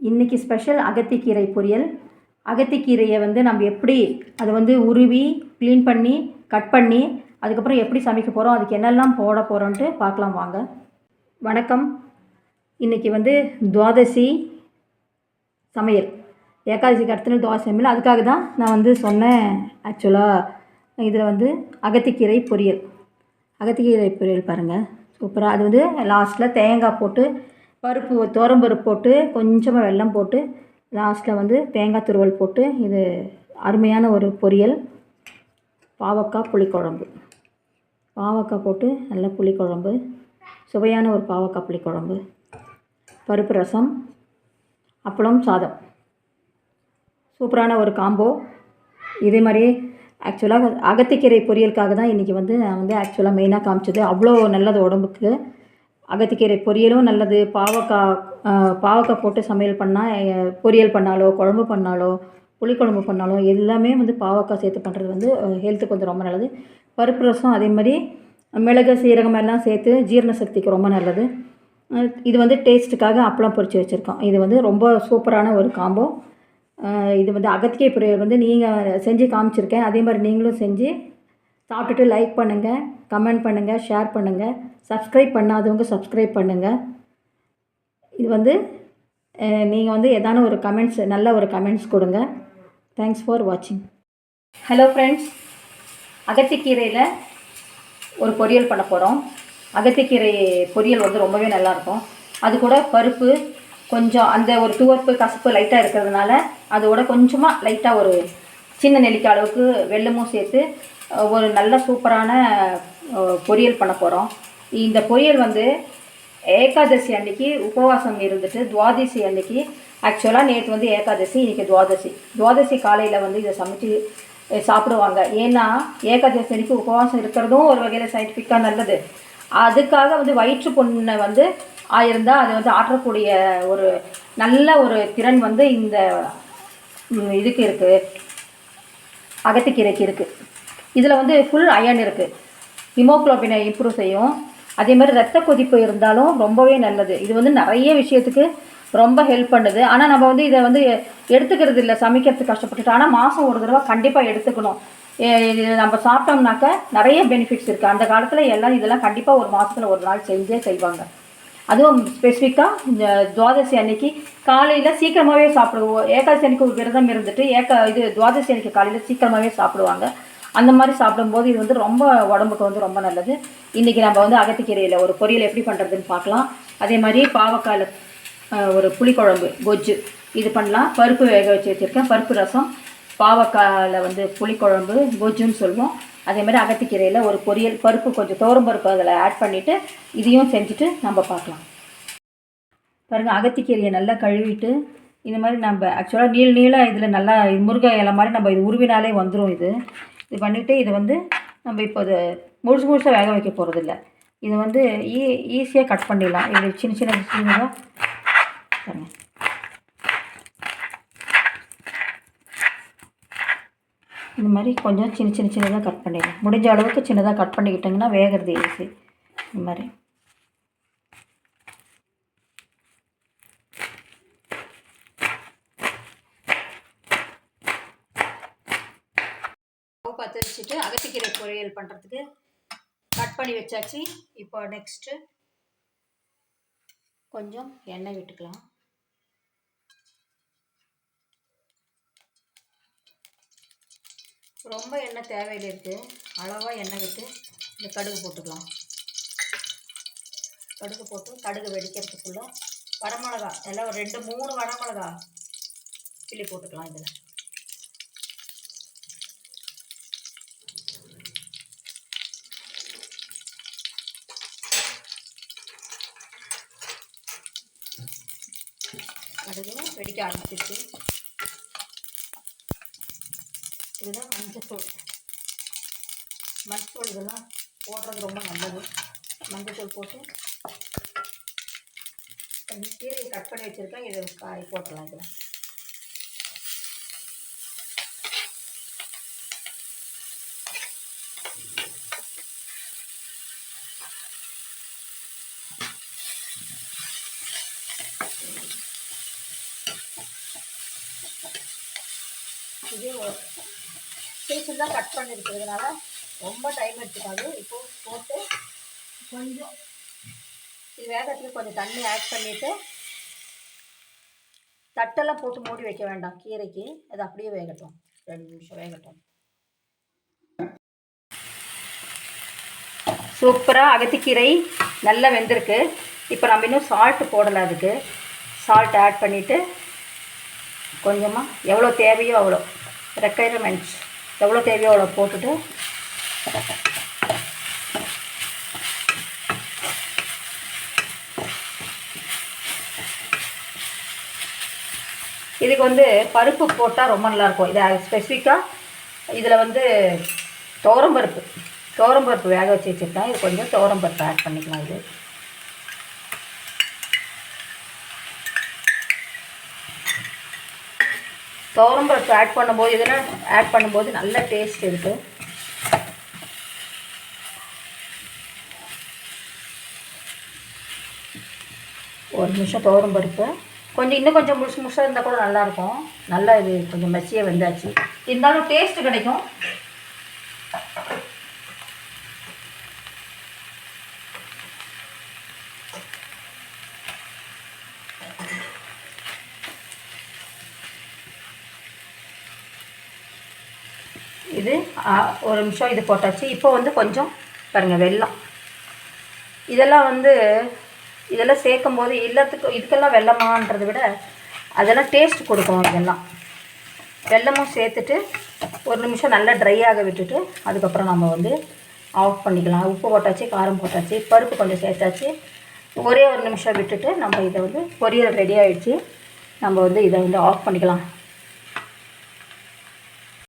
இன்றைக்கி ஸ்பெஷல் அகத்திக்கீரை பொரியல். அகத்திக்கீரையை வந்து நம்ம எப்படி அதை வந்து உருவி க்ளீன் பண்ணி கட் பண்ணி அதுக்கப்புறம் எப்படி சமைக்க போகிறோம் அதுக்கு என்னெல்லாம் போட போகிறோன்ட்டு பார்க்கலாம் வாங்க. வணக்கம். இன்றைக்கி வந்து துவாதசி சமையல். ஏகாதசிக்கு அடுத்த துவாசி சமையல். அதுக்காக தான் நான் வந்து சொன்னேன் ஆக்சுவலாக இதில் வந்து அகத்திக்கீரை பொரியல். அகத்திக்கீரை பொரியல் பாருங்கள் சூப்பராக அது வந்து லாஸ்ட்டில் தேங்காய் போட்டு பருப்பு துவரம்பருப்பு போட்டு கொஞ்சமாக வெல்லம் போட்டு லாஸ்ட்டில் வந்து தேங்காய் துருவல் போட்டு இது அருமையான ஒரு பொரியல். பாவக்காய் புளிக்குழம்பு. பாவக்காய் போட்டு நல்ல புளிக்குழம்பு. சுவையான ஒரு பாவக்காய் புளிக்குழம்பு. பருப்பு ரசம். அப்பளம் சாதம். சூப்பரான ஒரு காம்போ இதே மாதிரி ஆக்சுவலாக அகத்திக்கீரை பொரியலுக்காக தான் இன்றைக்கி வந்து நான் வந்து ஆக்சுவலாக மெயினாக காமிச்சது. அவ்வளோ நல்லது உடம்புக்கு. அகத்திக்கீரை பொரியலும் நல்லது. பாவக்காய் பாவக்காய் போட்டு சமையல் பண்ணால் பொரியல் பண்ணாலோ குழம்பு பண்ணாலோ புளிக்குழம்பு பண்ணாலோ எல்லாமே வந்து பாவக்காய் சேர்த்து பண்ணுறது வந்து ஹெல்த்துக்கு வந்து ரொம்ப நல்லது. பருப்பு ரசம் அதே மாதிரி மிளகு சீரகம் எல்லாம் சேர்த்து ஜீரண சக்திக்கு ரொம்ப நல்லது. இது வந்து டேஸ்ட்டுக்காக அப்பளம் பொரித்து வச்சுருக்கோம். இது வந்து ரொம்ப சூப்பரான ஒரு காம்போ இது வந்து அகத்திக்கை பொரியல் வந்து நீங்கள் செஞ்சு காமிச்சிருக்கேன். அதே மாதிரி நீங்களும் செஞ்சு சாப்பிட்டுட்டு லைக் பண்ணுங்கள் கமெண்ட் பண்ணுங்கள் ஷேர் பண்ணுங்கள் சப்ஸ்கிரைப் பண்ணாதவங்க சப்ஸ்கிரைப் பண்ணுங்கள் இது வந்து நீங்கள் வந்து எதான ஒரு கமெண்ட்ஸ் நல்ல ஒரு கமெண்ட்ஸ் கொடுங்க. தேங்க்ஸ் ஃபார் வாட்சிங் ஹலோ ஃப்ரெண்ட்ஸ் அகத்திக்கீரையில் ஒரு பொரியல் பண்ண போகிறோம் அகத்திக்கீரை பொரியல் வந்து ரொம்பவே நல்லாயிருக்கும் அது கூட பருப்பு கொஞ்சம் அந்த ஒரு துவர்ப்பு கசப்பு லைட்டாக இருக்கிறதுனால அதோட கொஞ்சமாக லைட்டாக ஒரு சின்ன நெல்லிக்காய் அளவுக்கு வெள்ளமும் சேர்த்து ஒரு நல்ல சூப்பரான பொரியல் பண்ண போகிறோம் இந்த பொரியல் வந்து ஏகாதசி அன்னைக்கு உபவாசம் இருந்துட்டு துவாதசி அன்னைக்கு. ஆக்சுவலாக நேற்று வந்து ஏகாதசி இன்றைக்கி துவாதசி. துவாதசி காலையில் வந்து இதை சமைச்சு சாப்பிடுவாங்க. ஏன்னா ஏகாதசி அன்னைக்கு உபவாசம் இருக்கிறதும் ஒரு வகையில் சயின்டிஃபிக்காக நல்லது. அதுக்காக வந்து வயிற்று பொண்ணை வந்து ஆயிருந்தா அது வந்து ஆற்றக்கூடிய ஒரு நல்ல ஒரு திறன் வந்து இந்த இதுக்கு இருக்குது அகத்திக்கீரைக்கு இருக்குது இதில் வந்து ஃபுல் அயன் இருக்குது ஹிமோக்ளோபினை இம்ப்ரூவ் செய்யும். அதே மாதிரி ரத்த கொதிப்பு இருந்தாலும் ரொம்பவே நல்லது. இது வந்து நிறைய விஷயத்துக்கு ரொம்ப ஹெல்ப் பண்ணுது. ஆனால் நம்ம வந்து இதை வந்து எடுத்துக்கிறது இல்லை சமைக்கிறதுக்கு கஷ்டப்பட்டுட்டு ஆனால் மாதம் ஒரு தடவை கண்டிப்பாக எடுத்துக்கணும். ஏ- இது நம்ம சாப்பிட்டோம்னாக்க நிறைய பெனிஃபிட்ஸ் இருக்குது அந்த காலத்தில் எல்லாம் இதெல்லாம் கண்டிப்பாக ஒரு மாதத்தில் ஒரு நாள் செஞ்சே செய்வாங்க. அதுவும் ஸ்பெசிஃபிக்காக இந்த துவாதசி அன்னைக்கு காலையில் சீக்கிரமாகவே சாப்பிடுவோம். ஏகாதசி அன்னைக்கு ஒரு விரதம் இருந்துட்டு ஏக இது துவாதசி அன்னைக்கு காலையில் சீக்கிரமாகவே சாப்பிடுவாங்க. அந்த மாதிரி சாப்பிடும்போது இது வந்து ரொம்ப உடம்புக்கு வந்து ரொம்ப நல்லது. இன்றைக்கி நம்ம வந்து அகத்திக்கீரையில் ஒரு பொரியல் எப்படி பண்ணுறதுன்னு பார்க்கலாம். அதே மாதிரி பாவக்காயில் ஒரு புளிக்குழம்பு கொஜ்ஜு இது பண்ணலாம். பருப்பு வேக வச்சு வச்சுருக்கேன். பருப்பு ரசம் பாவக்காயில் வந்து புளிக்குழம்பு கொஜ்ஜுன்னு சொல்லுவோம். அதே மாதிரி அகத்திக்கீரையில் ஒரு பொரியல் பருப்பு கொஞ்சம் தோரம் பருப்பு அதில் ஆட் பண்ணிவிட்டு இதையும் செஞ்சுட்டு நம்ம பார்க்கலாம். பாருங்கள் அகத்திக்கீரையை நல்லா கழுவிட்டு இந்த மாதிரி நம்ம ஆக்சுவலாக நீள் நீளாக இதில் நல்லா முருகை இலை மாதிரி நம்ம இது உருவினாலே வந்துடும் இது. இது பண்ணிவிட்டு இது வந்து நம்ம இப்போ இது முழுசு முழுசாக வேக வைக்க போகிறதில்ல இது வந்து ஈ ஈஸியாக கட் பண்ணிடலாம். இது சின்ன சின்ன சின்னதாக பாருங்க. இந்த மாதிரி கொஞ்சம் சின்ன சின்ன சின்னதாக கட் பண்ணிடலாம். முடிஞ்ச அளவுக்கு சின்னதாக கட் பண்ணிக்கிட்டிங்கன்னா வேகிறது ஈஸி இந்த மாதிரி. பற்ற வச்சுட்டு அகத்திக்கீரை பொரியல் பண்ணுறதுக்கு கட் பண்ணி வச்சாச்சு. இப்போ நெக்ஸ்ட்டு கொஞ்சம் எண்ணெய் விட்டுக்கலாம். ரொம்ப எண்ணெய் தேவையில்லை இருக்குது அளவாக எண்ணெய் விட்டு இந்த கடுகு போட்டுக்கலாம். கடுகு போட்டு கடுகு வெடிக்கிறதுக்குள்ள வரமிளகா எல்லாம் ஒரு ரெண்டு மூணு வரமிளகா கிள்ளி போட்டுக்கலாம் இதில். கடுகும் வெடிக்க ஆரம்பிச்சிருச்சு இதுதான் மஞ்சத்தூள் மஞ்சத்தூள் இதெல்லாம் போடுறது ரொம்ப நல்லது மஞ்சத்தூள் போட்டு கீரையை கட் பண்ணி வச்சுருக்கேன் இதை காய் போட்டலாம் இதில் இது சிறுசுலாம் கட் பண்ணியிருக்கிறதுனால ரொம்ப டைம் எடுத்துக்காது. இப்போ போட்டு கொஞ்சம் இது வேகத்துக்கு கொஞ்சம் தண்ணி ஆட் பண்ணிவிட்டு தட்டெல்லாம் போட்டு மூடி வைக்க வேண்டாம். கீரைக்கு அது அப்படியே வேகட்டும். ரெண்டு நிமிஷம் வேகட்டும். சூப்பராக அகத்திக்கீரை நல்லா வெந்திருக்கு. இப்போ நம்ம இன்னும் சால்ட்டு போடலை அதுக்கு. சால்ட் ஆட் பண்ணிவிட்டு கொஞ்சமாக எவ்வளோ தேவையோ அவ்வளோ. ரெக்குயர்மெண்ட்ஸ் எவ்வளோ தேவையோ அவ்வளோ போட்டுட்டு இதுக்கு வந்து பருப்பு போட்டால் ரொம்ப நல்லாயிருக்கும். இதை ஸ்பெசிஃபிக்காக இதில் வந்து துவரம்பருப்பு துவரம்பருப்பு வேக வச்சு வச்சுருக்கேன். இது கொஞ்சம் துவரம்பருப்பு ஆட் பண்ணிக்கலாம் இது. துவரம்பருப்பு ஆட் பண்ணும்போது இதெல்லாம் ஆட் பண்ணும்போது நல்ல டேஸ்ட் இருக்குது ஒரு நிமிஷம் துவரம் பருப்பு. கொஞ்சம் இன்னும் கொஞ்சம் முழுசு முழுசாக இருந்தால் கூட நல்லாயிருக்கும் நல்லா இது கொஞ்சம் மெச்சியாக வெந்தாச்சு. இருந்தாலும் டேஸ்ட்டு கிடைக்கும். இது ஒரு நிமிஷம் இது போட்டாச்சு. இப்போ வந்து கொஞ்சம் பாருங்கள் வெள்ளம் இதெல்லாம் வந்து இதெல்லாம் சேர்க்கும் போது இல்லத்துக்கு இதுக்கெல்லாம் வெள்ளமான்றதை விட அதெல்லாம் டேஸ்ட் கொடுக்கும் இதெல்லாம். வெல்லமும் சேர்த்துட்டு ஒரு நிமிஷம் நல்லா ட்ரை ஆக விட்டுட்டு அதுக்கப்புறம் நம்ம வந்து ஆஃப் பண்ணிக்கலாம். உப்பு போட்டாச்சு காரம் போட்டாச்சு பருப்பு கொஞ்சம் சேர்த்தாச்சு. ஒரே ஒரு நிமிஷம் விட்டுட்டு நம்ம இதை வந்து பொரியல் ரெடி ஆகிடுச்சு நம்ம வந்து இதை வந்து ஆஃப் பண்ணிக்கலாம்.